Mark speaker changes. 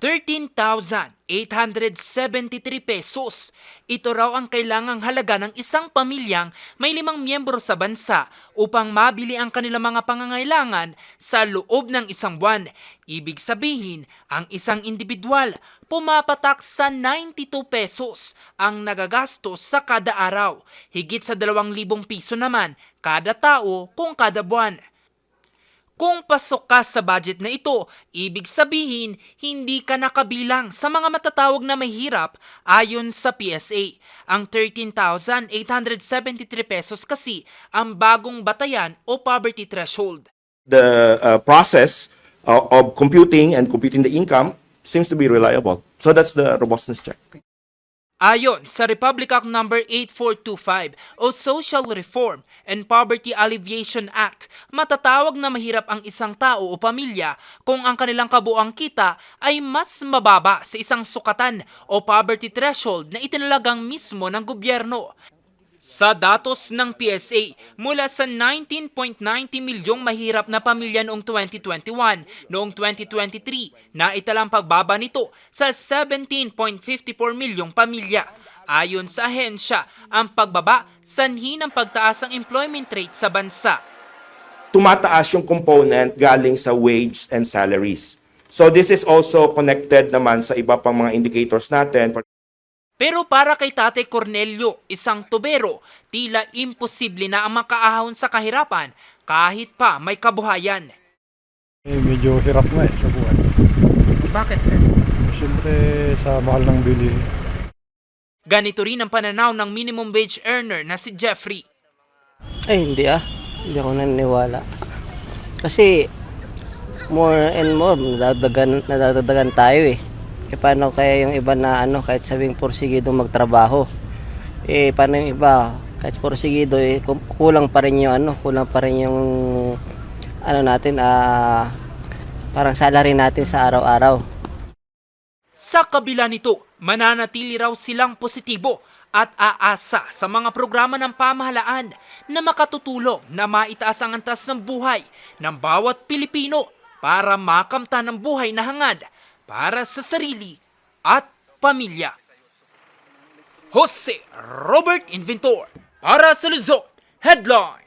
Speaker 1: 13,873 pesos. Ito raw ang kailangang halaga ng isang pamilyang may limang miyembro sa bansa upang mabili ang kanilang mga pangangailangan sa loob ng isang buwan. Ibig sabihin, ang isang individual pumapatak sa 92 pesos ang nagagastos sa kada araw. Higit sa 2,000 piso naman kada tao kung kada buwan. Kung pasok ka sa budget na ito, ibig sabihin hindi ka nakabilang sa mga matatawag na mahirap ayon sa PSA. Ang 13,873 pesos kasi ang bagong batayan o poverty threshold.
Speaker 2: the uh, process of, of computing and computing the income seems to be reliable. So that's the robustness check.
Speaker 1: Ayon sa Republic Act No. 8425 o Social Reform and Poverty Alleviation Act, matatawag na mahirap ang isang tao o pamilya kung ang kanilang kabuang kita ay mas mababa sa isang sukatan o poverty threshold na itinalagang mismo ng gobyerno. Sa datos ng PSA, mula sa 19.90 milyong mahirap na pamilya noong 2021, noong 2023, naitalang pagbaba nito sa 17.54 milyong pamilya. Ayon sa ahensya, ang pagbaba sanhi ng pagtaas ng employment rate sa bansa.
Speaker 2: Tumataas yung component galing sa wage and salaries. So this is also connected naman sa iba pang mga indicators natin.
Speaker 1: Pero para kay Tate Cornelio, isang tubero, tila imposible na ang makaahon sa kahirapan kahit pa may kabuhayan.
Speaker 3: Eh, medyo hirap nga eh sa buhay.
Speaker 1: Bakit sir?
Speaker 3: Siyempre sa mahal ng bili.
Speaker 1: Ganito rin ang pananaw ng minimum wage earner na si Jeffrey.
Speaker 4: Ay, hindi ah. Hindi ako naniniwala. Kasi, more and more, nadadagan, nadadagdagan tayo eh. Eh, paano kaya yung iba na ano, kahit sabing porsigido magtrabaho? Eh, paano yung iba? Kahit porsigido, eh, kulang pa rin yung ano, kulang pa rin yung ano natin, ah, parang salary natin sa araw-araw.
Speaker 1: Sa kabila nito, mananatili raw silang positibo at aasa sa mga programa ng pamahalaan na makatutulong na maitaas ang antas ng buhay ng bawat Pilipino para makamtan ang buhay na hangad para sa sarili at pamilya. Jose Robert Inventor para sa Luzon Headline